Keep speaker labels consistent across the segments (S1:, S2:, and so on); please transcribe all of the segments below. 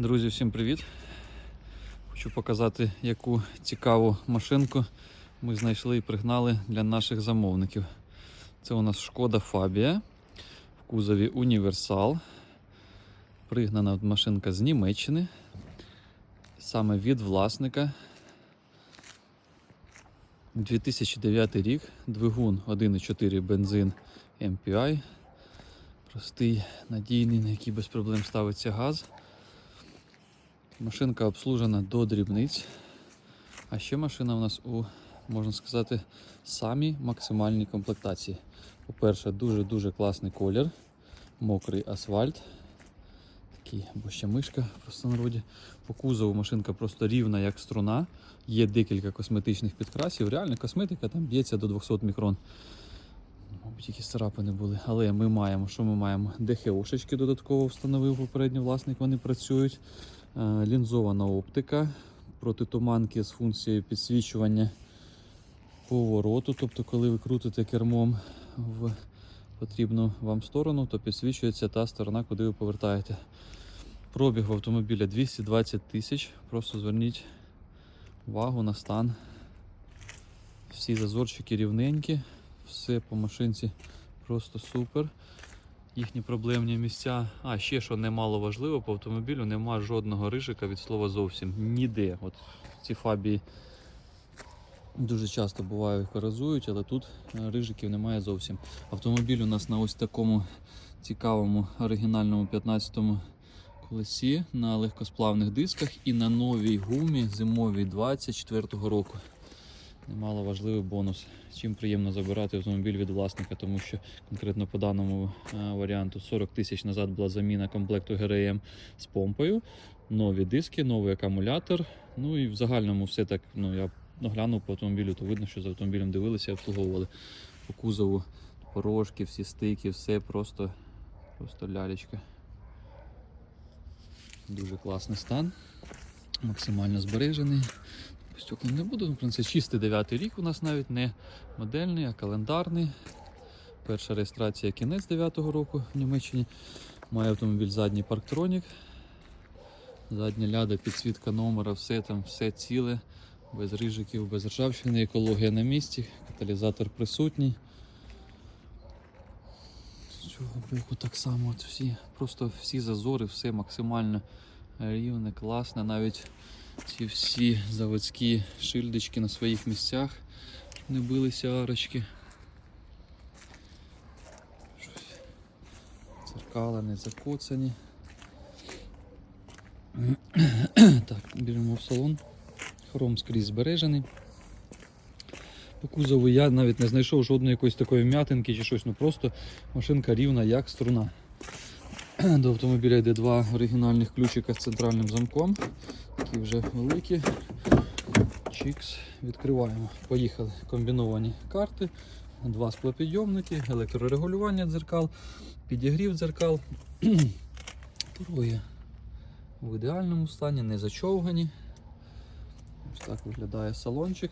S1: Друзі, всім привіт! Хочу показати, яку цікаву машинку ми знайшли і пригнали для наших замовників. Це у нас шкода Фабія в кузові Універсал. Пригнана машинка з Німеччини, саме від власника. 2009 рік, двигун 1,4 бензин MPI. Простий, надійний, на який без проблем ставиться газ. Машинка обслужена до дрібниць. А ще машина у нас у, можна сказати, самій максимальній комплектації. По-перше, дуже-дуже класний колір, мокрий асфальт. Такий або ще мишка в простонароді. По кузову машинка просто рівна, як струна. Є декілька косметичних підкрасів. Реально косметика там б'ється до 200 мікрон. Мабуть, якісь царапини були. Але ми маємо, що ми маємо? ДХОшечки додатково встановив попередній власник, вони працюють. Е, Лінзована оптика, протитуманки з функцією підсвічування повороту. Тобто, коли ви крутите кермом в потрібну вам сторону, то підсвічується та сторона, куди ви повертаєте. Пробіг в автомобіля 220 тисяч. Просто зверніть увагу на стан. Всі зазорчики рівненькі, все по машинці просто супер. Їхні проблемні місця. А ще що немало важливо по автомобілю, нема жодного рижика від слова зовсім. Ніде. От ці фабії дуже часто бувають каразують, але тут е, рижиків немає зовсім. Автомобіль у нас на ось такому цікавому оригінальному 15-му колесі на легкосплавних дисках і на новій гумі зимовій 24-го року. Немало важливий бонус. Чим приємно забирати автомобіль від власника, тому що конкретно по даному е, варіанту 40 тисяч назад була заміна комплекту ГРМ з помпою, нові диски, новий акумулятор. Ну і в загальному все так. Ну я оглянув по автомобілю, то видно, що з автомобілем дивилися і обслуговували по кузову порожки, всі стики, все просто, просто лялечка. Дуже класний стан, максимально збережений. Стеклом не буду, в принципі, чистий 9 рік у нас навіть не модельний, а календарний. Перша реєстрація кінець 9-го року в Німеччині. Має автомобіль задній парктронік. Задня ляда, підсвітка номера, все там, все ціле, без рижиків, без ржавчини, екологія на місці, каталізатор присутній. З цього боку так само от всі, просто всі зазори, все максимально рівне, класне, навіть ці всі заводські шильдички на своїх місцях не билися арочки. Щось. Не закоцані. так, біжимо в салон. Хром скрізь збережений. По кузову я навіть не знайшов жодної якоїсь такої м'ятинки чи щось, ну просто машинка рівна як струна. До автомобіля йде два оригінальних ключика з центральним замком. Такі вже великі. Чікс. Відкриваємо. Поїхали. Комбіновані карти, два склопідйомники, електрорегулювання дзеркал, підігрів дзеркал. Пороги в ідеальному стані, не зачовгані. Ось так виглядає салончик.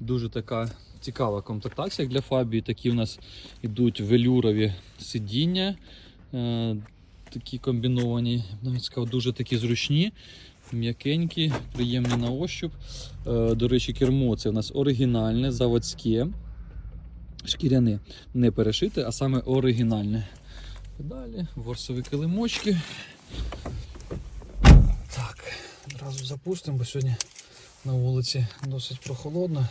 S1: Дуже така цікава комплектація для Фабії. Такі у нас йдуть велюрові сидіння. Е, такі комбіновані, навіть сказав, дуже такі зручні, м'якенькі, приємні на ощуп. Е, До речі, кермо це у нас оригінальне, заводське, шкіряне, не перешите, а саме оригінальне. Далі ворсові килимочки. Так, одразу запустимо, бо сьогодні на вулиці досить прохолодно.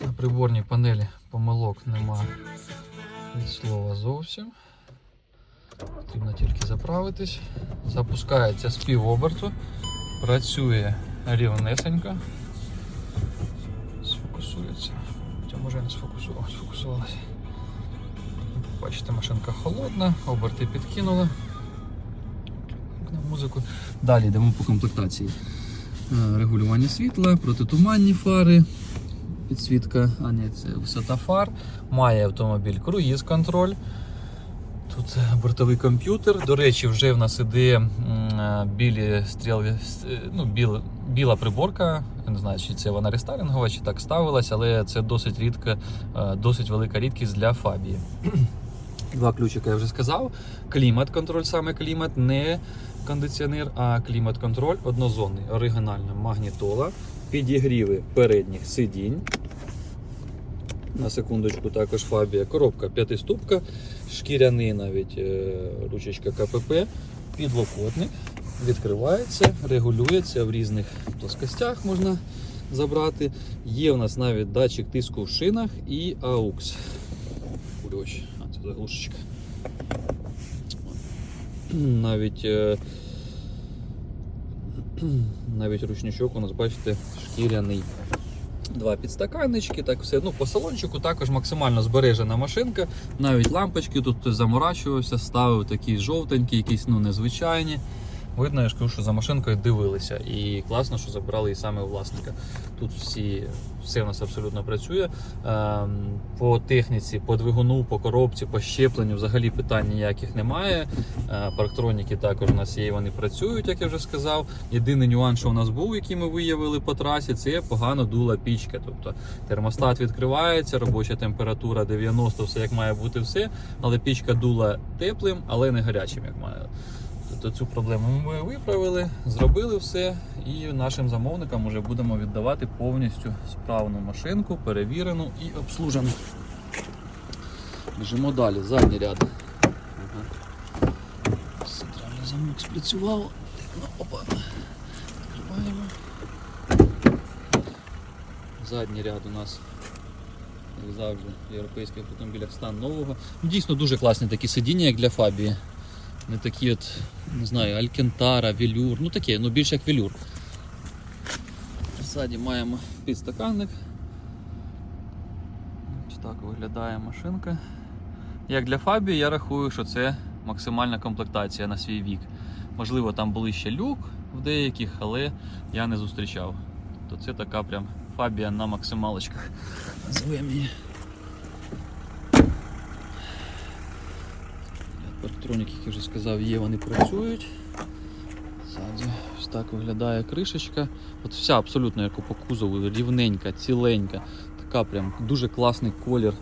S1: На приборній панелі помилок немає від слова зовсім. Потрібно тільки заправитись. Запускається з півоберту, працює рівнесенько. Сфокусується. Хоча може не сфокусувалася. Сфокусувалася. Бачите, машинка холодна, оберти підкинула. На музику. Далі йдемо по комплектації. Е, Регулювання світла, протитуманні фари, підсвітка, а ні, це висота фар. Має автомобіль круїз контроль. Тут бортовий комп'ютер. До речі, вже в нас іде е, білі стріли, е, ну, біл, біла приборка. Я не знаю, чи це вона рестайлінгова, чи так ставилась, але це досить рідка, е, досить велика рідкість для Фабії. Два ключика я вже сказав. Клімат-контроль, саме клімат, не кондиціонер, а клімат-контроль однозонний, оригінальна магнітола, підігріви передніх сидінь. На секундочку також фабія. Коробка п'ятиступка, шкіряний навіть е, ручечка КПП, підлокотник, відкривається, регулюється в різних плоскостях можна забрати. Є у нас навіть датчик тиску в шинах і AUX. Кульоч, а це заглушечка. Навіть, е, навіть ручничок у нас, бачите, шкіряний. Два підстаканнички, так все. Ну, по салончику також максимально збережена машинка. Навіть лампочки тут заморачувався, ставив такі жовтенькі, якісь ну, незвичайні. Видно, я ж кажу, що за машинкою дивилися. І класно, що забрали і саме власника. Тут всі, все в нас абсолютно працює. Ем, По техніці, по двигуну, по коробці, по щепленню взагалі питань ніяких немає. Е, Парктроніки також у нас є, вони працюють, як я вже сказав. Єдиний нюанс, що у нас був, який ми виявили по трасі, це погано дула пічка. Тобто термостат відкривається, робоча температура 90, все як має бути все. Але пічка дула теплим, але не гарячим, як має. Цю проблему ми виправили, зробили все, і нашим замовникам вже будемо віддавати повністю справну машинку, перевірену і обслужену. Біжимо далі, задній ряд. Центральний замок спрацював. Ну, опа. Відкриваємо. Задній ряд у нас, як завжди, в європейських автомобілях стан нового. Ну, Дійсно дуже класні такі сидіння, як для Фабії. Не такі от, не знаю, Алькентара, Велюр, ну таке, ну більше як Велюр. Ззаді маємо підстаканник. Так виглядає машинка. Як для Фабі, я рахую, що це максимальна комплектація на свій вік. Можливо, там були ще люк в деяких, але я не зустрічав. То це така прям Фабія на максималочках. Називаємо її. Парктроніки, як я вже сказав, є, вони працюють. Ззаді ось так виглядає кришечка. От вся абсолютно як по кузову, рівненька, ціленька. Така прям дуже класний колір.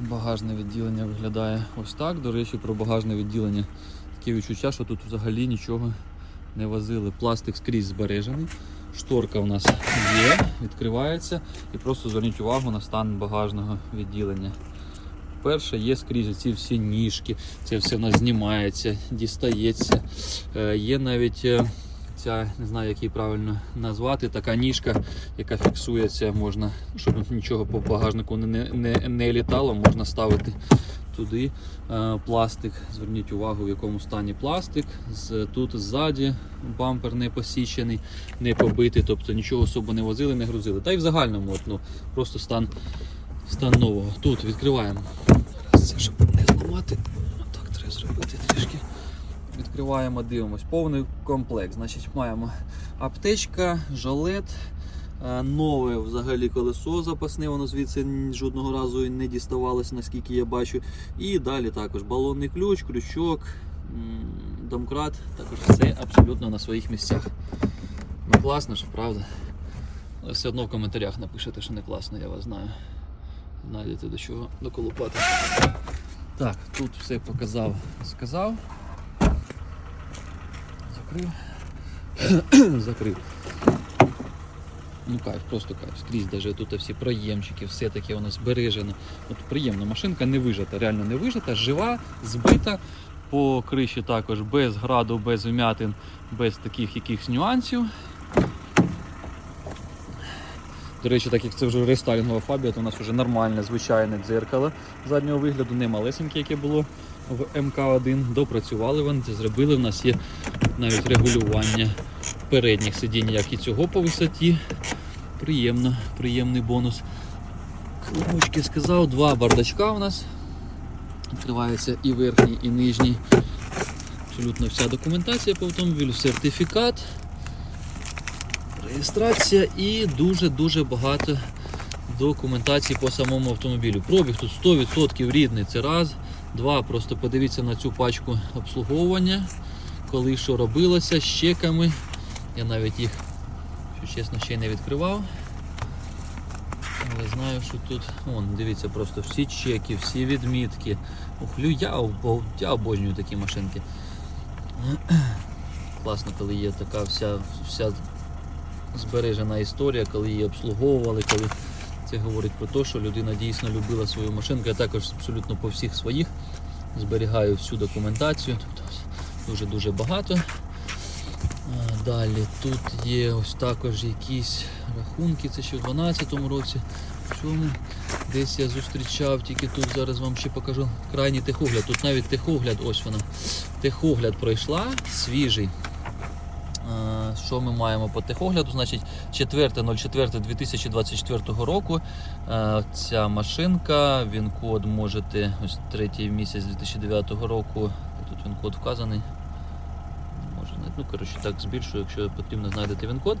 S1: Багажне відділення виглядає ось так. До речі, про багажне відділення таке відчуття, що тут взагалі нічого не возили. Пластик скрізь збережений. Шторка у нас є, відкривається. І просто зверніть увагу на стан багажного відділення. Перше, є скрізь ці всі ніжки, це все в знімається, дістається. Е, Є навіть е, ця, не знаю, як її правильно назвати, така ніжка, яка фіксується, можна, щоб нічого по багажнику не, не, не літало, можна ставити туди е, пластик. Зверніть увагу, в якому стані пластик. Тут ззаді бампер не посічений, не побитий, тобто нічого особо не возили, не грузили. Та й в загальному от, ну, просто стан, стан нового. Тут відкриваємо. Це щоб не зламати. Так треба зробити трішки. Відкриваємо, дивимось. Повний комплект. Значить, маємо аптечка, жилет, е, нове взагалі колесо запасне, воно звідси жодного разу не діставалося, наскільки я бачу. І далі також балонний ключ, крючок, домкрат. Також все абсолютно на своїх місцях. Ну класно ж, правда? Все одно в коментарях напишете, що не класно, я вас знаю. Знайдете до чого доколупати. Так, тут все показав, сказав. Закрив. Закрив. Ну кайф, просто кайф. Скрізь даже тут всі проємчики, все таке воно збережено. От приємна машинка, не вижата, реально не вижата, жива, збита. По криші також без граду, без вмятин, без таких якихось нюансів. До речі, так як це вже рестайлінгова фабія, то у нас вже нормальне звичайне дзеркало заднього вигляду, не малесеньке, яке було в МК1. Допрацювали вони це зробили. У нас є навіть регулювання передніх сидінь, як і цього по висоті. Приємно, приємний бонус. Кнопочки сказав, два бардачка у нас. Відкривається і верхній, і нижній. Абсолютно вся документація по автомобілю, сертифікат реєстрація і дуже-дуже багато документації по самому автомобілю. Пробіг тут 100% рідний, це раз. Два, просто подивіться на цю пачку обслуговування, коли що робилося з чеками. Я навіть їх, якщо чесно, ще й не відкривав. Але знаю, що тут, вон, дивіться, просто всі чеки, всі відмітки. Ух, я, я обожнюю такі машинки. Класно, коли є така вся, вся збережена історія, коли її обслуговували, коли це говорить про те, що людина дійсно любила свою машинку. Я також абсолютно по всіх своїх зберігаю всю документацію. Дуже-дуже багато. Далі тут є ось також якісь рахунки, це ще в 2012 році. Чому десь я зустрічав, тільки тут зараз вам ще покажу крайній техогляд. Тут навіть техогляд, ось вона. Техогляд пройшла, свіжий. А, Що ми маємо по техогляду? Значить, 4.04.2024 року е, ця машинка, він код можете, ось третій місяць 2009 року, тут він код вказаний. Може, ну коротше так збільшую, якщо потрібно знайдете він код.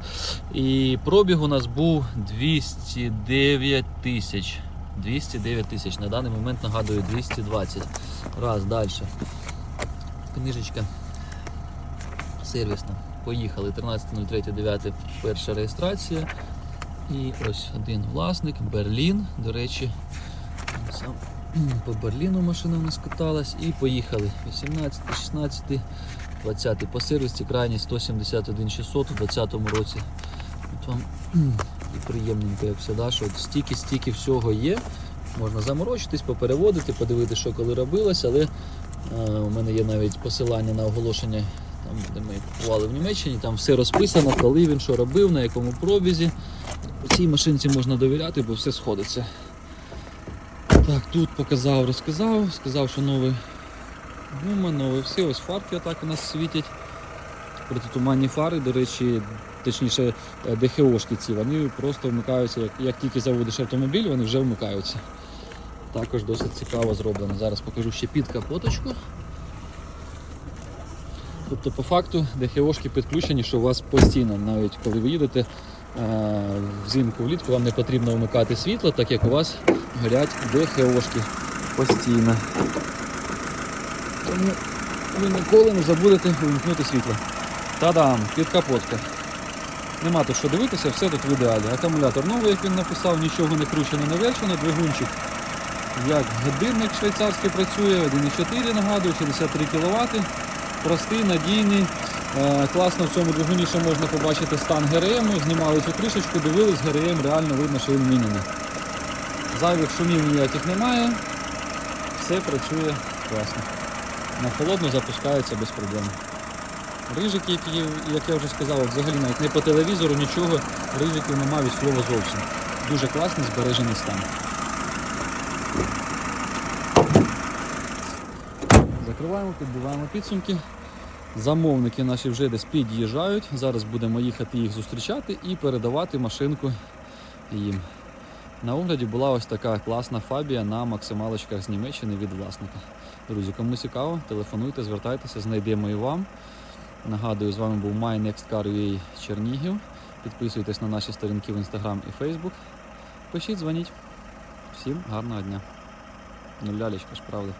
S1: І пробіг у нас був 209 тисяч. 209 тисяч. На даний момент нагадую 220. Раз, далі. Книжечка сервісна. Поїхали 13.03.9 перша реєстрація. І ось один власник, Берлін. До речі, сам по Берліну машина у нас каталась. І поїхали. 18, 16, 20 по сервісі, крайній 171 600 у 2020 році. От вам і приємненько, як завжди, що стільки-стільки всього є. Можна заморочитись, попереводити, подивитися, що коли робилось, але е, у мене є навіть посилання на оголошення, де ми купували в Німеччині, там все розписано, коли він що робив, на якому пробізі. По цій машинці можна довіряти, бо все сходиться. Так, тут показав, розказав, сказав, що новий гума, новий все, ось фарки отак у нас світять. Протитуманні фари, до речі, точніше е, ДХОшки ці, вони просто вмикаються, як, як тільки заводиш автомобіль, вони вже вмикаються. Також досить цікаво зроблено. Зараз покажу ще під капоточку. Тобто, по факту, ДХОшки підключені, що у вас постійно, навіть коли ви їдете е, взимку влітку, вам не потрібно вмикати світло, так як у вас горять ДХОшки постійно. Тому ви ніколи не забудете вимкнути світло. Та-дам, підкапотка. Нема тут що дивитися, все тут в ідеалі. Акумулятор новий, як він написав, нічого не кручено, не вершено, двигунчик як годинник швейцарський працює, 1,4 нагадую, 63 кВт. Простий, надійний. Е, Класно в цьому двигуні ще можна побачити стан ГРМ. Знімали цю кришечку, дивились, ГРМ реально видно, що він міняний. Зайвих шумів ніяких немає. Все працює класно. На холодно запускається без проблем. Рижики, які, як я вже сказав, взагалі навіть не по телевізору, нічого, рижиків немає від слова зовсім. Дуже класний збережений стан. Закриваємо, підбиваємо підсумки. Замовники наші вже десь під'їжджають. Зараз будемо їхати їх зустрічати і передавати машинку їм. На огляді була ось така класна фабія на максималочках з Німеччини від власника. Друзі, кому цікаво, телефонуйте, звертайтеся, знайдемо і вам. Нагадую, з вами був MyNextCar.ua Чернігів. Підписуйтесь на наші сторінки в Instagram і Facebook. Пишіть, дзвоніть. Всім гарного дня. Ну, лялечка ж, правда.